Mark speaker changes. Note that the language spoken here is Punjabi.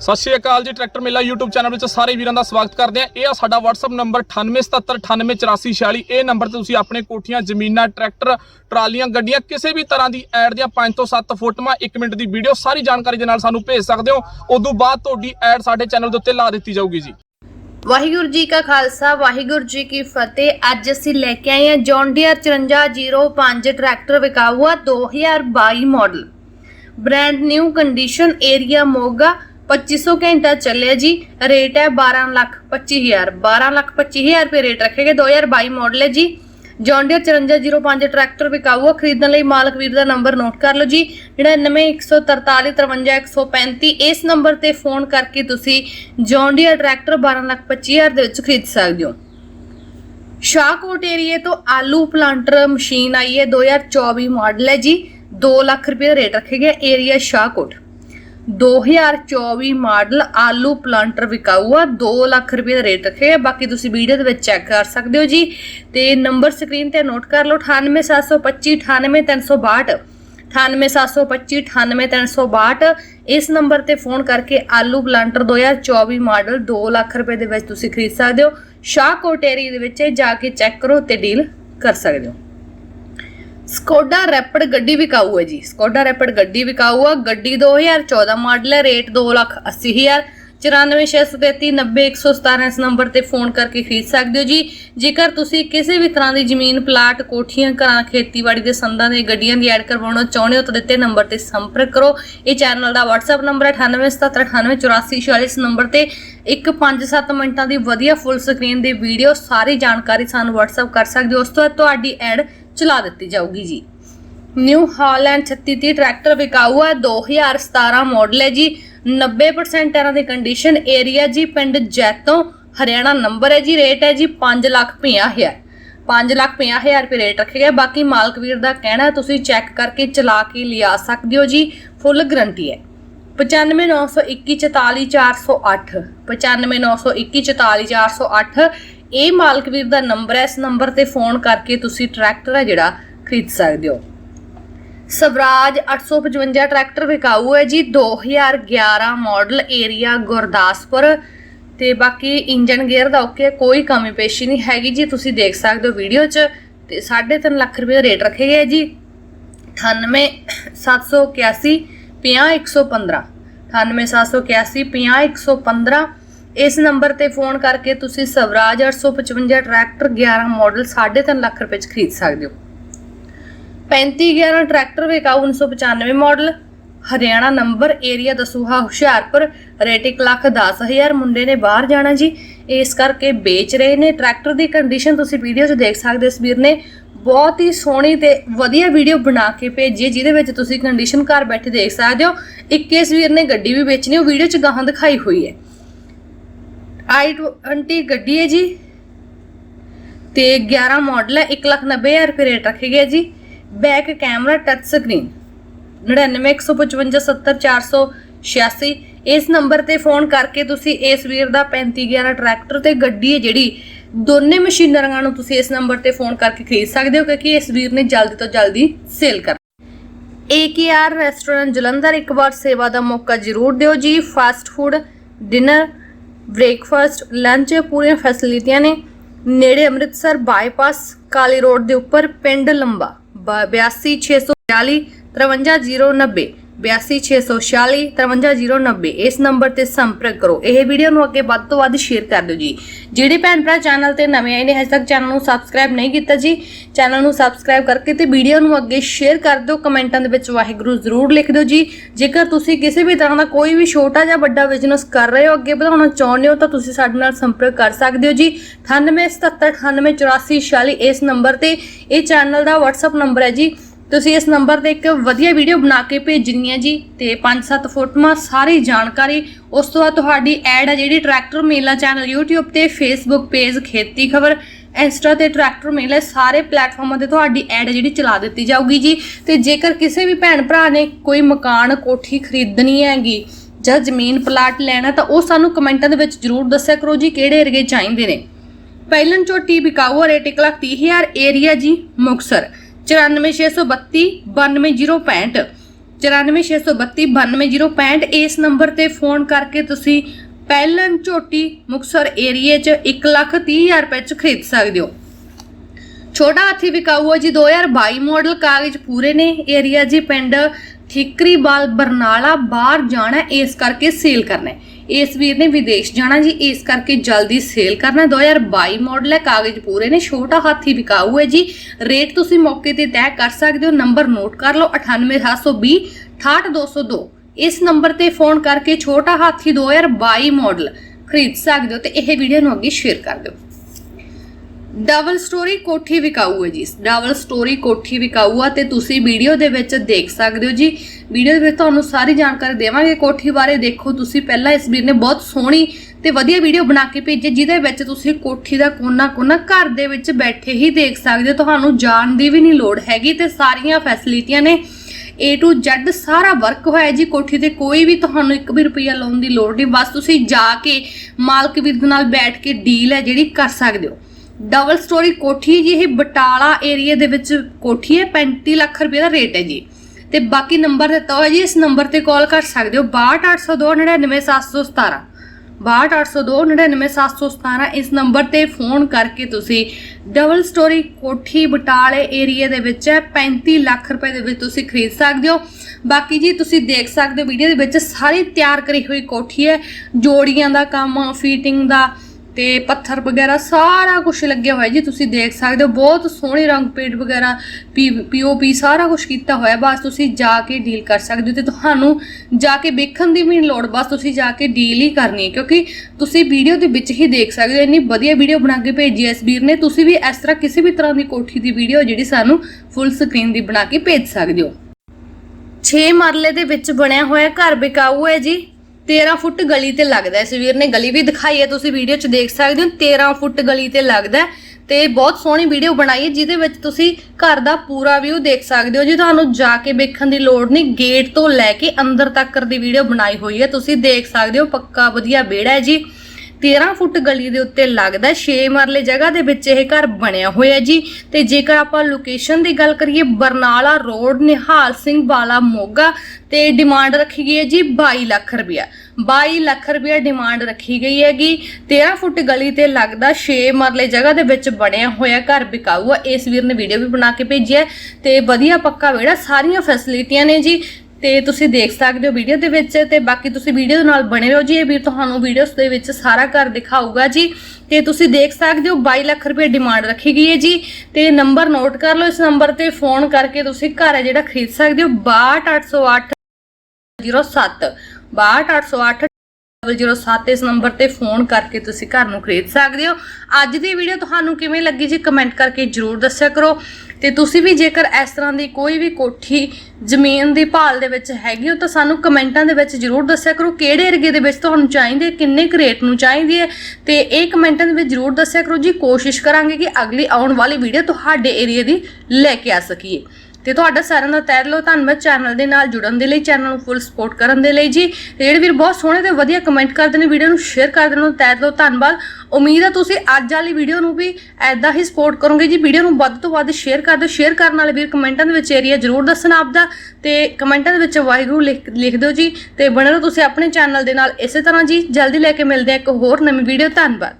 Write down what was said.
Speaker 1: ਸਤਿ ਸ਼੍ਰੀ ਅਕਾਲ ਜੀ, ਟਰੈਕਟਰ ਮੇਲਾ YouTube ਚੈਨਲ ਵਿੱਚ ਸਾਰੇ ਵੀਰਾਂ ਦਾ ਸਵਾਗਤ ਕਰਦੇ ਆ ਇਹ ਆ ਸਾਡਾ WhatsApp ਨੰਬਰ 9877988446 ਇਹ ਨੰਬਰ ਤੇ ਤੁਸੀਂ ਆਪਣੇ ਕੋਠੀਆਂ, ਜ਼ਮੀਨਾਂ, ਟਰੈਕਟਰ, ਟਰਾਲੀਆਂ, ਗੱਡੀਆਂ ਕਿਸੇ ਵੀ ਤਰ੍ਹਾਂ ਦੀ ਐਡ ਦੀਆਂ 5 ਤੋਂ 7 ਫੋਟੋਆਂ 1 ਮਿੰਟ ਦੀ ਵੀਡੀਓ ਸਾਰੀ ਜਾਣਕਾਰੀ ਦੇ ਨਾਲ ਸਾਨੂੰ ਭੇਜ ਸਕਦੇ ਹੋ। ਉਦੋਂ ਬਾਅਦ ਤੁਹਾਡੀ ਐਡ ਸਾਡੇ ਚੈਨਲ ਦੇ ਉੱਤੇ ਲਾ ਦਿੱਤੀ ਜਾਊਗੀ ਜੀ।
Speaker 2: ਵਾਹਿਗੁਰੂ ਜੀ ਕਾ ਖਾਲਸਾ, ਵਾਹਿਗੁਰੂ ਜੀ ਕੀ ਫਤਿਹ। ਅੱਜ ਅਸੀਂ ਲੈ ਕੇ ਆਏ ਹਾਂ ਜੌਨ ਡੀਅਰ 5405 ਟਰੈਕਟਰ ਵਿਕਾਊਆ 2022 model. Brand new condition area Moga. 2500 ਘੰਟਾ ਚੱਲਿਆ ਜੀ ਰੇਟ ਹੈ 12 ਲੱਖ 25000 12 ਲੱਖ 25000 ਰੁਪਏ ਰੇਟ ਰੱਖੇਗੇ 2022 ਮਾਡਲ ਹੈ ਜੀ ਜੌਨ ਡੀਅਰ 5405 ਟਰੈਕਟਰ ਵਿਕਾਊਆ ਖਰੀਦਣ ਲਈ ਮਾਲਕ ਵੀਰ ਦਾ ਨੰਬਰ ਨੋਟ ਕਰ ਲਓ ਜੀ 9914453135 ਇਸ ਨੰਬਰ ਤੇ ਫੋਨ ਕਰਕੇ ਤੁਸੀਂ ਜੌਨ ਟਰੈਕਟਰ 12 ਲੱਖ 25000 ਦੇ ਵਿੱਚ ਖਰੀਦ ਸਕਦੇ ਹੋ। ਸ਼ਾਹਕੋਟ ਏਰੀਏ ਤੋਂ ਆਲੂ ਪਲਾਂਟਰ ਮਸ਼ੀਨ ਆਈ ਹੈ। 2024 ਮਾਡਲ ਹੈ ਜੀ। 2 ਲੱਖ ਰੁਪਏ ਦਾ ਰੇਟ ਰੱਖੇ ਗਿਆ ਏਰੀਆ ਸ਼ਾਹਕੋਟ। 2024 ਮਾਡਲ ਆਲੂ ਪਲਾਂਟਰ ਵਿਕਾਊ ਆ 2 ਲੱਖ ਰੁਪਏ ਦਾ ਰੇਟ ਰੱਖਿਆ ਬਾਕੀ ਤੁਸੀਂ ਵੀਡੀਓ ਦੇ ਵਿੱਚ ਚੈੱਕ ਕਰ ਸਕਦੇ ਹੋ ਜੀ। ਤੇ ਨੰਬਰ ਸਕਰੀਨ ਤੇ ਨੋਟ ਕਰ ਲਓ 98725 98362 98725 98362 ਇਸ ਨੰਬਰ ਤੇ ਫੋਨ ਕਰਕੇ ਆਲੂ ਪਲਾਂਟਰ 2024 ਮਾਡਲ 2 ਲੱਖ ਰੁਪਏ ਦੇ ਵਿੱਚ ਤੁਸੀਂ ਖਰੀਦ ਸਕਦੇ ਹੋ। ਸ਼ਾਹਕੋਟ ਏਰੀਆ ਦੇ ਵਿੱਚ ਜਾ ਕੇ ਚੈੱਕ ਕਰੋ ਤੇ ਡੀਲ ਕਰ ਸਕਦੇ ਹੋ। ਸਕੋਡਾ ਰੈਪਿਡ ਗੱਡੀ ਵਿਕਾਊ ਹੈ ਜੀ। ਸਕੋਡਾ ਰੈਪਿਡ ਗੱਡੀ ਵਿਕਾਊ ਆ। ਗੱਡੀ 2014 ਮਾਡਲ ਹੈ। ਰੇਟ 2 ਲੱਖ 80 ਹਜ਼ਾਰ। 9463390117 ਇਸ ਨੰਬਰ ਤੇ ਫੋਨ ਕਰਕੇ ਖਰੀਦ ਸਕਦੇ ਹੋ ਜੀ। ਜੇਕਰ ਤੁਸੀਂ ਕਿਸੇ ਵੀ ਤਰ੍ਹਾਂ ਦੀ ਜ਼ਮੀਨ, ਪਲਾਟ, ਕੋਠੀਆਂ, ਘਰਾਂ, ਖੇਤੀਬਾੜੀ ਦੇ ਸੰਦਾਂ ਦੇ ਗੱਡੀਆਂ ਦੀ ਐਡ ਕਰਵਾਉਣਾ ਚਾਹੁੰਦੇ ਹੋ ਤਾਂ ਦਿੱਤੇ ਨੰਬਰ ਤੇ ਸੰਪਰਕ ਕਰੋ। ਇਹ ਚੈਨਲ ਦਾ WhatsApp ਨੰਬਰ ਹੈ 9877988446 ਇਸ ਨੰਬਰ ਤੇ ਇੱਕ 5-7 ਮਿੰਟਾਂ ਦੀ ਵਧੀਆ ਫੁੱਲ ਸਕਰੀਨ ਦੀ ਵੀਡੀਓ ਸਾਰੀ ਜਾਣਕਾਰੀ ਸਾਨੂੰ WhatsApp ਕਰ ਸਕਦੇ ਹੋ। ਉਸ ਤੋਂ ਬਾਅਦ ਤੁਹਾਡੀ ਐਡ ਚਲਾ ਦਿੱਤੀ ਜਾਊਗੀ ਜੀ। ਨਿਊ ਹਾਲੈਂਡ 3630 ਟਰੈਕਟਰ ਵਿਕਾਊ ਹੈ 2017 ਮਾਡਲ ਹੈ ਜੀ। 90% ਇਹਨਾਂ ਦੀ ਕੰਡੀਸ਼ਨ ਏਰੀਆ ਜੀ, ਪਿੰਡ ਜੈਤੋਂ, ਹਰਿਆਣਾ ਨੰਬਰ ਹੈ ਜੀ। ਰੇਟ ਹੈ ਜੀ 5 ਲੱਖ 50000 5 ਲੱਖ 50000 ਰੁਪਏ ਰੇਟ ਰੱਖਿਆ ਗਿਆ ਬਾਕੀ ਮਾਲਕ ਵੀਰ ਦਾ ਕਹਿਣਾ, ਤੁਸੀਂ ਚੈੱਕ ਕਰਕੇ ਚਲਾ ਕੇ ਲਿਆ ਸਕਦੇ ਹੋ ਜੀ। ਫੁੱਲ ਗਰੰਟੀ ਹੈ। 9591144408 9591144408 ਇਹ ਮਾਲਕ ਵੀਰ ਦਾ ਨੰਬਰ ਹੈ, ਇਸ ਨੰਬਰ ਤੇ ਫੋਨ ਕਰਕੇ ਤੁਸੀਂ ਟਰੈਕਟਰ ਹੈ ਜਿਹੜਾ ਖਰੀਦ ਸਕਦੇ ਹੋ। ਸਵਰਾਜ 855 ਟਰੈਕਟਰ ਵਿਕਾਊ ਹੈ ਜੀ 2011 ਮਾਡਲ ਏਰੀਆ ਗੁਰਦਾਸਪੁਰ। ਤੇ ਬਾਕੀ ਇੰਜਨ ਗੇਅਰ ਦਾ ਓਕੇ, ਕੋਈ ਕਮੀ ਪੇਸ਼ੀ ਨਹੀਂ ਹੈਗੀ ਜੀ, ਤੁਸੀਂ ਦੇਖ ਸਕਦੇ ਹੋ ਵੀਡੀਓ 'ਚ। ਤੇ 3.5 ਲੱਖ ਰੁਪਏ ਦਾ ਰੇਟ ਰੱਖੇ ਗਏ ਜੀ 98781 50115 98781 50115 ਇਸ ਨੰਬਰ ਤੇ ਫੋਨ ਕਰਕੇ ਤੁਸੀਂ ਸਵਰਾਜ 855 ਟਰੈਕਟਰ 11 ਮਾਡਲ 3.5 ਲੱਖ ਰੁਪਏ 'ਚ ਖਰੀਦ ਸਕਦੇ ਹੋ। 3511 ਟਰੈਕਟਰ ਵਿਕਾਊ 1995 model Haryana number area Dasuya Hoshiarpur. Rate 1 lakh 10000 ਮੁੰਡੇ ਨੇ ਬਾਹਰ ਜਾਣਾ ਜੀ। ਇਸ ਕਰਕੇ ਵੇਚ ਰਹੇ ਨੇ। ਟਰੈਕਟਰ ਦੀ ਕੰਡੀਸ਼ਨ ਤੁਸੀਂ ਵੀਡੀਓ 'ਚ ਦੇਖ ਸਕਦੇ ਹੋ ਇਸ ਵੀਰ ਨੇ। ਬਹੁਤ ਹੀ ਸੋਹਣੀ ਤੇ ਵਧੀਆ ਵੀਡੀਓ ਬਣਾ ਕੇ ਭੇਜੀ ਜਿਹਦੇ ਵਿੱਚ ਤੁਸੀਂ ਕੰਡੀਸ਼ਨ ਘਰ ਬੈਠੇ ਦੇਖ ਸਕਦੇ ਹੋ। ਇੱਕ ਇਸ ਵੀਰ ਨੇ ਗੱਡੀ ਵੀ ਵੇਚਣੀ, ਉਹ ਵੀਡੀਓ 'ਚ ਗਾਹਾਂ ਦਿਖਾਈ ਹੋਈ ਹੈ। I20 ਗੱਡੀ ਹੈ ਜੀ। ਤੇ 11 ਮਾਡਲ ਹੈ 190000 ਰੁਪਏ ਰੇਟ ਰੱਖੇ ਗਿਆ ਜੀ। ਬੈਕ ਕੈਮਰਾ ਟੱਚ ਸਕਰੀਨ 9915570486 ਇਸ ਨੰਬਰ ਤੇ ਫੋਨ ਕਰਕੇ ਤੁਸੀਂ ਇਸ ਵੀਰ ਦਾ 3511 ਟਰੈਕਟਰ ਤੇ ਗੱਡੀ ਹੈ ਜਿਹੜੀ, ਦੋਨੇ ਮਸ਼ੀਨਰੀਆਂ ਨੂੰ ਤੁਸੀਂ ਇਸ ਨੰਬਰ ਤੇ ਫੋਨ ਕਰਕੇ ਖਰੀਦ ਸਕਦੇ ਹੋ, ਕਿਉਂਕਿ ਇਸ ਵੀਰ ਨੇ ਜਲਦੀ ਤੋਂ ਜਲਦੀ ਸੇਲ ਕਰ AKR ਰੈਸਟੋਰੈਂਟ ਜਲੰਧਰ, ਇੱਕ ਵਾਰ ਸੇਵਾ ਦਾ ਮੌਕਾ ਜ਼ਰੂਰ ਦਿਓ ਜੀ। Fast food dinner breakfast, lunch, ਪੂਰੀਆਂ ਫੈਸਿਲਿਟੀਆਂ ਨੇ ਨੇੜੇ ਅੰਮ੍ਰਿਤਸਰ ਬਾਈਪਾਸ, ਕਾਲੀ ਰੋਡ ਦੇ ਉੱਪਰ ਪਿੰਡ ਲੰਬਾ 82642 53090 82642 53090 ਇਸ ਨੰਬਰ ਤੇ ਸੰਪਰਕ ਕਰੋ। ਇਹ ਵੀਡੀਓ ਨੂੰ ਅੱਗੇ ਵੱਧ ਤੋਂ ਵੱਧ ਸ਼ੇਅਰ ਕਰ ਦਿਓ ਜੀ। ਜਿਹੜੇ ਭੈਣ ਭਰਾ ਚੈਨਲ ਤੇ ਨਵੇਂ ਆਏ ਨੇ, ਹਜੇ ਤੱਕ ਚੈਨਲ ਨੂੰ ਸਬਸਕ੍ਰਾਈਬ ਨਹੀਂ ਕੀਤਾ ਜੀ, ਚੈਨਲ ਨੂੰ ਸਬਸਕ੍ਰਾਈਬ ਕਰਕੇ ਤੇ ਵੀਡੀਓ ਨੂੰ ਅੱਗੇ ਸ਼ੇਅਰ ਕਰ ਦਿਓ। ਕਮੈਂਟਾਂ ਦੇ ਵਿੱਚ ਵਾਹਿਗੁਰੂ ਜ਼ਰੂਰ ਲਿਖ ਦਿਓ ਜੀ। ਜੇਕਰ ਤੁਸੀਂ ਕਿਸੇ ਵੀ ਤਰ੍ਹਾਂ ਦਾ ਕੋਈ ਵੀ ਛੋਟਾ ਜਾਂ ਵੱਡਾ ਬਿਜ਼ਨਸ ਕਰ ਰਹੇ ਹੋ, ਅੱਗੇ ਵਧਾਉਣਾ ਚਾਹੁੰਦੇ ਹੋ, ਤਾਂ ਤੁਸੀਂ ਸਾਡੇ ਨਾਲ ਸੰਪਰਕ ਕਰ ਸਕਦੇ ਹੋ ਜੀ। 9877988446 ਇਸ ਨੰਬਰ ਤੇ। ਇਹ ਚੈਨਲ ਦਾ WhatsApp ਨੰਬਰ ਹੈ ਜੀ। ਤੁਸੀਂ ਇਸ ਨੰਬਰ ਤੇ ਇੱਕ ਵਧੀਆ ਵੀਡੀਓ ਬਣਾ ਕੇ ਭੇਜਣੀ ਹੈ ਜੀ ਤੇ 5-7 ਫੋਟੋਆਂ, ਸਾਰੀ ਜਾਣਕਾਰੀ, ਉਸ ਤੋਂ ਬਾਅਦ ਤੁਹਾਡੀ ਐਡ ਹੈ ਜਿਹੜੀ ਟਰੈਕਟਰ ਮੇਲਾ ਚੈਨਲ YouTube ਤੇ Facebook page Kheti Khabar insta ਤੇ ਟਰੈਕਟਰ ਮੇਲਾ, ਸਾਰੇ ਪਲੇਟਫਾਰਮਾਂ ਤੇ ਤੁਹਾਡੀ ਐਡ ਹੈ ਜਿਹੜੀ ਚਲਾ ਦਿੱਤੀ ਜਾਊਗੀ ਜੀ। ਤੇ ਜੇਕਰ ਕਿਸੇ ਵੀ ਭੈਣ ਭਰਾ ਨੇ ਕੋਈ ਮਕਾਨ, ਕੋਠੀ ਖਰੀਦਣੀ ਹੈਗੀ ਜਾਂ ਜ਼ਮੀਨ ਪਲਾਟ ਲੈਣਾ ਤਾਂ ਉਹ ਸਾਨੂੰ ਕਮੈਂਟਾਂ ਦੇ ਵਿੱਚ ਜਰੂਰ ਦੱਸਿਆ ਕਰੋ ਜੀ ਕਿਹੜੇ ਏਰੀਏ ਚਾਹੀਦੇ ਨੇ। ਪਹਿਲਨ ਚੋਟੀ ਬਿਕਾਊ ਰੇਟ 130000 ਏਰੀਆ ਜੀ ਮੁਕਸਰ 94632 92065 9462392065 ਇਸ ਨੰਬਰ ਤੇ ਫੋਨ ਕਰਕੇ ਤੁਸੀਂ ਪਹਿਲਨ ਝੋਟੀ ਮੁਕਸਰ ਏਰੀਏ 'ਚ 130000 ਰੁਪਏ 'ਚ ਖਰੀਦ ਸਕਦੇ ਹੋ। ਛੋਟਾ ਹਾਥੀ ਵਿਕਾਊ ਹੈ ਜੀ 2022 ਮਾਡਲ ਕਾਗਜ਼ ਪੂਰੇ ਨੇ। ਏਰੀਆ ਜੀ ਪਿੰਡ ਠਿਕਰੀਵਾਲ ਬਰਨਾਲਾ, ਬਾਹਰ ਜਾਣਾ ਇਸ ਕਰਕੇ ਸੇਲ ਕਰਨਾ ਇਸ ਵੀਰ ਨੇ ਵਿਦੇਸ਼ ਜਾਣਾ ਜੀ, ਇਸ ਕਰਕੇ ਜਲਦੀ ਸੇਲ ਕਰਨਾ। ਹੈ। 2022 ਮਾਡਲ ਹੈ, ਕਾਗਜ਼ ਪੂਰੇ ਨੇ, ਛੋਟਾ ਹਾਥੀ ਵਿਕਾਊ ਹੈ ਜੀ। ਰੇਟ ਤੁਸੀਂ ਮੌਕੇ ਤੇ ਤੈਅ ਕਰ ਸਕਦੇ ਹੋ, ਨੰਬਰ ਨੋਟ ਕਰ ਲਓ 98720 68202 ਇਸ ਨੰਬਰ ਤੇ ਫੋਨ ਕਰਕੇ ਛੋਟਾ ਹਾਥੀ 2022 ਮਾਡਲ ਖਰੀਦ ਸਕਦੇ ਹੋ ਤੇ ਇਹ ਵੀਡੀਓ ਨੂੰ ਅੱਗੇ ਸ਼ੇਅਰ ਕਰ ਦਿਓ। ਡਬਲ ਸਟੋਰੀ ਕੋਠੀ ਵਿਕਾਊ ਹੈ ਜੀ। ਡਬਲ ਸਟੋਰੀ ਕੋਠੀ ਵਿਕਾਊ ਆ ਤੇ ਤੁਸੀਂ ਵੀਡੀਓ ਦੇ ਵਿੱਚ ਦੇਖ ਸਕਦੇ ਹੋ ਜੀ। ਵੀਡੀਓ ਦੇ ਵਿੱਚ ਤੁਹਾਨੂੰ ਸਾਰੀ ਜਾਣਕਾਰੀ ਦੇਵਾਂਗੇ। ਕੋਠੀ ਬਾਰੇ ਦੇਖੋ ਤੁਸੀਂ। ਪਹਿਲਾਂ ਇਸ ਵੀਰ ਨੇ ਬਹੁਤ ਸੋਹਣੀ ਤੇ ਵਧੀਆ ਵੀਡੀਓ ਬਣਾ ਕੇ ਭੇਜੀ ਜਿਹਦੇ ਵਿੱਚ ਤੁਸੀਂ ਕੋਠੀ ਦਾ ਕੋਨਾ ਕੋਨਾ ਘਰ ਦੇ ਵਿੱਚ ਬੈਠੇ ਹੀ ਦੇਖ ਸਕਦੇ ਹੋ। ਤੁਹਾਨੂੰ ਜਾਣ ਦੀ ਵੀ ਨਹੀਂ ਲੋੜ ਹੈਗੀ ਤੇ ਸਾਰੀਆਂ ਫੈਸਿਲਿਟੀਆਂ ਨੇ A to Z ਸਾਰਾ ਵਰਕ ਹੋਇਆ ਜੀ ਕੋਠੀ ਤੇ। ਕੋਈ ਵੀ ਤੁਹਾਨੂੰ 1 ਵੀ ਰੁਪਈਆ ਲਾਉਣ ਦੀ ਲੋੜ ਨਹੀਂ। ਬਸ ਤੁਸੀਂ ਜਾ ਕੇ ਮਾਲਕ ਵੀਰ ਨਾਲ ਬੈਠ ਕੇ ਡੀਲ ਹੈ ਜਿਹੜੀ ਕਰ ਸਕਦੇ ਹੋ। ਡਬਲ ਸਟੋਰੀ ਕੋਠੀ ਹੈ ਜੀ, ਇਹ ਬਟਾਲਾ ਏਰੀਆ ਦੇ ਵਿੱਚ ਕੋਠੀ ਹੈ 35 ਲੱਖ ਰੁਪਏ ਦਾ ਰੇਟ ਹੈ ਜੀ। ਤੇ ਬਾਕੀ ਨੰਬਰ ਦਿੱਤਾ ਹੋਇਆ ਜੀ, ਇਸ ਨੰਬਰ ਤੇ ਕਾਲ ਕਰ ਸਕਦੇ ਹੋ 6280299717 6280299717 ਇਸ ਨੰਬਰ ਤੇ ਫੋਨ ਕਰਕੇ ਤੁਸੀਂ ਡਬਲ ਸਟੋਰੀ ਕੋਠੀ ਬਟਾਲੇ ਏਰੀਆ ਦੇ ਵਿੱਚ ਹੈ 35 ਲੱਖ ਰੁਪਏ ਦੇ ਵਿੱਚ ਤੁਸੀਂ ਖਰੀਦ ਸਕਦੇ ਹੋ। ਬਾਕੀ ਜੀ, ਤੁਸੀਂ ਦੇਖ ਸਕਦੇ ਹੋ, ਵੀਡੀਓ ਦੇ ਵਿੱਚ ਸਾਰੀ ਤਿਆਰ ਕਰੀ ਹੋਈ ਕੋਠੀ ਹੈ, ਜੋੜੀਆਂ ਦਾ ਕੰਮ ਫੀਟਿੰਗ ਦਾ ਤੇ ਪੱਥਰ ਵਗੈਰਾ ਸਾਰਾ ਕੁਝ ਲੱਗਿਆ ਹੋਇਆ ਜੀ, ਤੁਸੀਂ ਦੇਖ ਸਕਦੇ ਹੋ, ਬਹੁਤ ਸੋਹਣੇ ਰੰਗ ਪੇਂਟ ਵਗੈਰਾ ਪੀਓਪੀ ਸਾਰਾ ਕੁਝ ਕੀਤਾ ਹੋਇਆ, ਬਸ ਤੁਸੀਂ ਜਾ ਕੇ ਡੀਲ ਕਰ ਸਕਦੇ ਹੋ ਤੇ ਤੁਹਾਨੂੰ ਜਾ ਕੇ ਵੇਖਣ ਦੀ ਵੀ ਨਹੀਂ ਲੋੜ, ਬਸ ਤੁਸੀਂ ਜਾ ਕੇ ਡੀਲ ਹੀ ਕਰਨੀ ਹੈ, ਕਿਉਂਕਿ ਤੁਸੀਂ ਵੀਡੀਓ ਦੇ ਵਿੱਚ ਹੀ ਦੇਖ ਸਕਦੇ ਹੋ, ਇੰਨੀ ਵਧੀਆ ਵੀਡੀਓ ਬਣਾ ਕੇ ਭੇਜੀ ਹੈ ਇਸ ਵੀਰ ਨੇ, ਤੁਸੀਂ ਵੀ ਇਸ ਤਰ੍ਹਾਂ ਕਿਸੇ ਵੀ ਤਰ੍ਹਾਂ ਦੀ ਕੋਠੀ ਦੀ ਵੀਡੀਓ ਜਿਹੜੀ ਸਾਨੂੰ ਫੁੱਲ ਸਕਰੀਨ ਦੀ ਬਣਾ ਕੇ ਭੇਜ ਸਕਦੇ ਹੋ। 6 ਮਰਲੇ ਦੇ ਵਿੱਚ ਬਣਿਆ ਹੋਇਆ ਘਰ ਬਿਕਾਊ ਹੈ ਜੀ। 13 ਫੁੱਟ ਗਲੀ ਤੇ ਲੱਗਦਾ ਹੈ। ਇਸ ਵੀਰ ਨੇ ਗਲੀ ਵੀ ਦਿਖਾਈ ਹੈ, ਤੁਸੀਂ ਵੀਡੀਓ 'ਚ ਦੇਖ ਸਕਦੇ ਹੋ 13 ਫੁੱਟ ਗਲੀ ਤੇ ਲੱਗਦਾ ਹੈ। ਤੇ ਬਹੁਤ ਸੋਹਣੀ ਵੀਡੀਓ ਬਣਾਈ ਹੈ, ਜਿਹਦੇ ਵਿੱਚ ਤੁਸੀਂ ਘਰ ਦਾ ਪੂਰਾ ਵਿਊ ਦੇਖ ਸਕਦੇ ਹੋ। ਜੀ ਤੁਹਾਨੂੰ ਜਾ ਕੇ ਵੇਖਣ ਦੀ ਲੋੜ ਨਹੀਂ ਗੇਟ ਤੋਂ ਲੈ ਕੇ ਅੰਦਰ ਤੱਕ ਦੀ ਵੀਡੀਓ ਬਣਾਈ ਹੋਈ ਹੈ, ਤੁਸੀਂ ਦੇਖ ਸਕਦੇ ਹੋ, ਪੱਕਾ ਵਧੀਆ ਵਿਹੜਾ ਹੈ ਜੀ। 13 ਫੁੱਟ ਗਲੀ ਦੇ ਉੱਤੇ ਲੱਗਦਾ 6 ਮਰਲੇ ਜਗ੍ਹਾ ਦੇ ਵਿੱਚ ਇਹ ਘਰ ਬਣਿਆ ਹੋਇਆ ਜੀ। ਤੇ ਜੇਕਰ ਆਪਾਂ ਲੋਕੇਸ਼ਨ ਦੀ ਗੱਲ ਕਰੀਏ, ਬਰਨਾਲਾ ਰੋਡ, ਨਿਹਾਲ ਸਿੰਘ ਵਾਲਾ ਮੋਗਾ ਤੇ ਡਿਮਾਂਡ ਰੱਖੀ ਗਈ ਹੈ ਜੀ 22 ਲੱਖ ਰੁਪਇਆ। 22 ਲੱਖ ਰੁਪਇਆ ਡਿਮਾਂਡ ਰੱਖੀ ਗਈ ਹੈਗੀ। 13 ਫੁੱਟ ਗਲੀ ਤੇ ਲੱਗਦਾ 6 ਮਰਲੇ ਜਗ੍ਹਾ ਦੇ ਵਿੱਚ ਬਣਿਆ ਹੋਇਆ ਘਰ ਵਿਕਾਊ ਆ। ਇਸ ਵੀਰ ਨੇ ਵੀਡੀਓ ਵੀ ਬਣਾ ਕੇ ਭੇਜਿਆ ਹੈ। ਤੇ ਵਧੀਆ ਪੱਕਾ ਵਿਹੜਾ, ਸਾਰੀਆਂ ਫੈਸਿਲਿਟੀਆਂ ਨੇ ਜੀ। ਤੇ ਤੁਸੀਂ ਦੇਖ ਸਕਦੇ ਹੋ ਵੀਡੀਓ ਦੇ ਵਿੱਚ ਤੇ ਬਾਕੀ ਤੁਸੀਂ ਵੀਡੀਓ ਦੇ ਨਾਲ ਬਣੇ ਰਹੋ ਜੀ। ਇਹ ਵੀ ਤੁਹਾਨੂੰ ਵੀਡੀਓਸ ਦੇ ਵਿੱਚ ਸਾਰਾ ਘਰ ਦਿਖਾਊਗਾ ਜੀ। ਤੇ ਤੁਸੀਂ ਦੇਖ ਸਕਦੇ ਹੋ 22 ਲੱਖ ਰੁਪਏ ਡਿਮਾਂਡ ਰੱਖੀ ਗਈ ਹੈ ਜੀ। ਤੇ ਨੰਬਰ ਨੋਟ ਕਰ ਲਓ, ਇਸ ਨੰਬਰ ਤੇ ਫੋਨ ਕਰਕੇ ਤੁਸੀਂ ਘਰ ਹੈ ਜਿਹੜਾ ਖਰੀਦ ਸਕਦੇ ਹੋ 62808 07 62808 007 ਇਸ ਨੰਬਰ ਤੇ ਫੋਨ ਕਰਕੇ ਤੁਸੀਂ ਘਰ ਨੂੰ ਖਰੀਦ ਸਕਦੇ ਹੋ। ਅੱਜ ਦੀ ਵੀਡੀਓ ਤੁਹਾਨੂੰ ਕਿਵੇਂ ਲੱਗੀ ਜੀ ਕਮੈਂਟ ਕਰਕੇ ਜਰੂਰ ਦੱਸਿਆ ਕਰੋ। ਤੇ ਤੁਸੀਂ ਵੀ ਜੇਕਰ ਇਸ ਤਰ੍ਹਾਂ ਦੀ ਕੋਈ ਵੀ ਕੋਠੀ ਜ਼ਮੀਨ ਦੀ ਭਾਲ ਦੇ ਵਿੱਚ ਹੈਗੀ ਹੋ ਤਾਂ ਸਾਨੂੰ ਕਮੈਂਟਾਂ ਦੇ ਵਿੱਚ ਜਰੂਰ ਦੱਸਿਆ ਕਰੋ। ਕਿਹੜੇ ਏਰੀਏ ਦੇ ਵਿੱਚ ਤੁਹਾਨੂੰ ਚਾਹੀਦੀ ਹੈ ਕਿੰਨੇ ਕੁ ਰੇਟ ਨੂੰ ਚਾਹੀਦੀ ਹੈ? ਤੇ ਇਹ ਕਮੈਂਟਾਂ ਦੇ ਵਿੱਚ ਜਰੂਰ ਦੱਸਿਆ ਕਰੋ ਜੀ। ਕੋਸ਼ਿਸ਼ ਕਰਾਂਗੇ ਕਿ ਅਗਲੀ ਆਉਣ ਵਾਲੀ ਵੀਡੀਓ ਤੁਹਾਡੇ ਏਰੀਏ ਦੀ ਲੈ ਕੇ ਆ ਸਕੀਏ। ਤੇ ਤੁਹਾਡਾ ਸਾਰਿਆਂ ਦਾ ਤਹਿ ਦਿਲੋਂ ਧੰਨਵਾਦ ਚੈਨਲ ਦੇ ਨਾਲ ਜੁੜਨ ਦੇ ਲਈ ਚੈਨਲ ਨੂੰ ਫੁੱਲ ਸਪੋਰਟ ਕਰਨ ਦੇ ਲਈ ਜੀ। ਤੇ ਜਿਹੜੇ ਵੀਰ ਬਹੁਤ ਸੋਹਣੇ ਤੇ ਵਧੀਆ ਕਮੈਂਟ ਕਰਦੇ ਨੇ ਵੀਡੀਓ ਨੂੰ ਸ਼ੇਅਰ ਕਰਦੇ ਨੇ ਤਹਿ ਦਿਲੋਂ ਧੰਨਵਾਦ। ਉਮੀਦ ਹੈ ਤੁਸੀਂ ਅੱਜ ਵਾਲੀ ਵੀਡੀਓ ਨੂੰ ਵੀ ਐਦਾਂ ਹੀ ਸਪੋਰਟ ਕਰੋਗੇ ਜੀ। ਵੀਡੀਓ ਨੂੰ ਵੱਧ ਤੋਂ ਵੱਧ ਸ਼ੇਅਰ ਕਰ ਦਿਓ। ਸ਼ੇਅਰ ਕਰਨ ਵਾਲੇ ਵੀਰ ਕਮੈਂਟਾਂ ਦੇ ਵਿੱਚ ਏਰੀਆ ਜ਼ਰੂਰ ਦੱਸਣਾ ਆਪਦਾ। ਤੇ ਕਮੈਂਟਾਂ ਦੇ ਵਿੱਚ ਵਾਹਿਗੁਰੂ ਲਿਖ ਲਿਖ ਦਿਓ ਜੀ। ਤੇ ਬਣੇ ਰਹੋ ਤੁਸੀਂ ਆਪਣੇ ਚੈਨਲ ਦੇ ਨਾਲ ਇਸੇ ਤਰ੍ਹਾਂ ਜੀ। ਜਲਦੀ ਲੈ ਕੇ ਮਿਲਦੇ ਆ ਇੱਕ ਹੋਰ ਨਵੀਂ ਵੀਡੀਓ ਧੰਨਵਾਦ।